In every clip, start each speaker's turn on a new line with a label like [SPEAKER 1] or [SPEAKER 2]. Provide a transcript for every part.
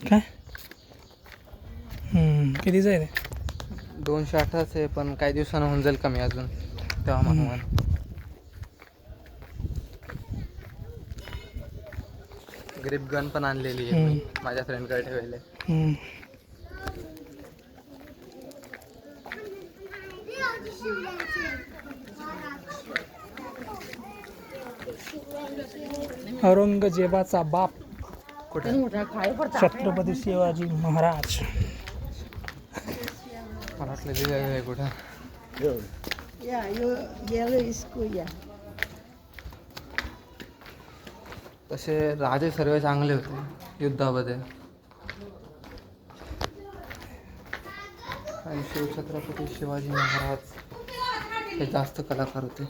[SPEAKER 1] काय? हम्म, कितीचं आहे ते
[SPEAKER 2] दोनशे अठराच आहे पण काही दिवसानं होऊन जाईल कमी अजून. तेव्हा मग मन ग्रिप गन पण आणलेली आहे मी माझ्या फ्रेंडकडे ठेवले
[SPEAKER 1] हम्म. औरंगजेबाचा बाप.
[SPEAKER 2] कुठे?
[SPEAKER 1] छत्रपती शिवाजी महाराज.
[SPEAKER 2] मला वाटलं ते आहे कुठं. तसे राजे सर्व चांगले होते युद्धामध्ये. आणि शिवछत्रपती शिवाजी महाराज हे जास्त कलाकार होते.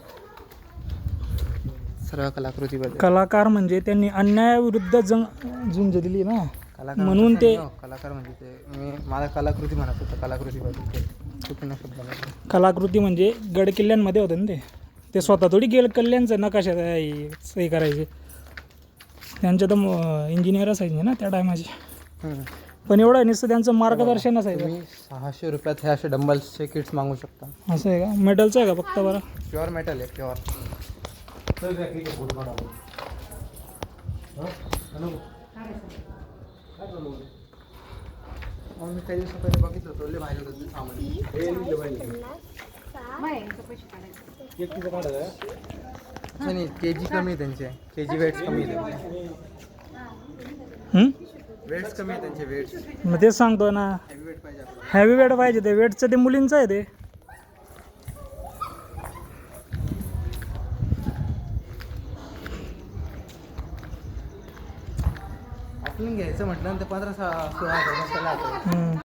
[SPEAKER 2] सर्व कलाकृतीमध्ये
[SPEAKER 1] कलाकार म्हणजे त्यांनी अन्यायाविरुद्ध जंग झुंज दिली ना.
[SPEAKER 2] कलाकार
[SPEAKER 1] म्हणून
[SPEAKER 2] तसं
[SPEAKER 1] ते-
[SPEAKER 2] हो, कलाकार म्हणजे ते. मी मला कलाकृती म्हणत होतं कलाकृतीबद्दल चुकीनं शब्द.
[SPEAKER 1] कलाकृती म्हणजे गड किल्ल्यांमध्ये होतं ना ते. ते स्वतः थोडी गेल कल्याणचं नकाशा हे सही करायचे. त्यांच्या तर इंजिनियर असायचे ना त्या टायमाचे. पण एवढं नुसतं त्यांचं मार्गदर्शन असायचं
[SPEAKER 2] तुम्ही सहाशे रुपयात हे असे डंबल्सचे किट्स मागू शकता.
[SPEAKER 1] असं आहे का? मेटलचं आहे का फक्त बरं?
[SPEAKER 2] प्युअर मेटल आहे प्युअर मी काही बघितलं होतं लय होतं नाही के जी कमी आहे त्यांचे. के जी वेट्स कमी आहे
[SPEAKER 1] हं?
[SPEAKER 2] वेट्स कमी आहे त्यांचे वेट्स.
[SPEAKER 1] मग तेच सांगतो ना.
[SPEAKER 2] हेवी वेट पाहिजे आपल्याला.
[SPEAKER 1] हॅवी वेट पाहिजे ते वेटचं ते मुलींचं आहे ते.
[SPEAKER 2] उचलून घ्यायचं म्हटलं ते पंधरा सोळा हजार